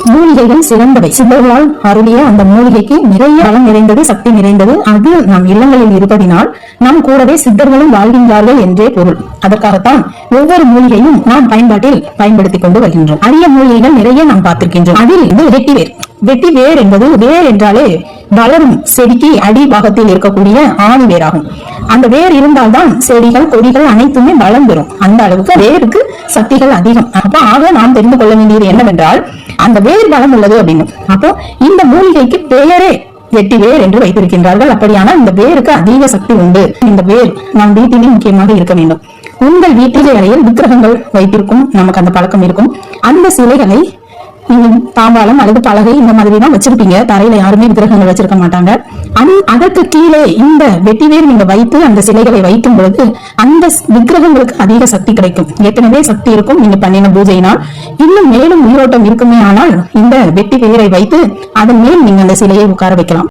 மூலிகைகள் சிறந்தவை. சித்தர்களால் அருளிய அந்த மூலிகைக்கு நிறைய பலம் நிறைந்தது சக்தி நிறைந்தது. அது நம் இல்லங்களில் இருப்பதினால் நம் கூடவே சித்தர்களும் வாழ்கின்றார்கள் என்றே பொருள். அதற்காகத்தான் ஒவ்வொரு மூலிகையும் நாம் பயன்பாட்டில் பயன்படுத்திக் கொண்டு வருகின்றோம். அரிய மூலிகைகள் நிறைய நாம் பார்த்திருக்கின்றோம். அதில் இது வெட்டி வேர் வெட்டி வேர் என்பது வேர் என்றாலே வளரும் செடிக்கு அடி பாகத்தில் இருக்கக்கூடிய ஆணி வேராகும். அந்த வேர் இருந்தால்தான் செடிகள் கொடிகள் அனைத்துமே வளம் பெறும். அந்த அளவுக்கு வேருக்கு சக்திகள் அதிகம். அப்ப ஆக நாம் தெரிந்து கொள்ள வேண்டியது என்னவென்றால் அந்த வேர் பலம் உள்ளது அப்படின்னு. அப்போ இந்த மூலிகைக்கு பெயரே வெட்டி வேர் என்று வைத்திருக்கின்றார்கள். அப்படியான இந்த வேருக்கு அதிக சக்தி உண்டு. இந்த வேர் நம் வீட்டிலே முக்கியமாக இருக்க வேண்டும். உங்கள் வீட்டிலே அறையில் விக்கிரகங்கள் வைத்திருக்கும் நமக்கு அந்த பழக்கம் இருக்கும். அந்த சிலைகளை தாம்பாளம் அல்லது பலகை இந்த மாதிரி தான் வச்சிருப்பீங்க. தரையில யாருமே விக்கிரகங்கள் வச்சிருக்க மாட்டாங்க. அது அதற்கு கீழே இந்த வெட்டிவேர் நீங்க வைத்து அந்த சிலைகளை வைக்கும் பொழுது அந்த விக்கிரகங்களுக்கு அதிக சக்தி கிடைக்கும். ஏற்கனவே சக்தி இருக்கும். நீங்க பண்ணின பூஜையினால். இன்னும் மேலும் உயிரோட்டம் இருக்குமே ஆனால் இந்த வெட்டி வேரை வைத்து அதன் மேல் நீங்க அந்த சிலையை உட்கார வைக்கலாம்.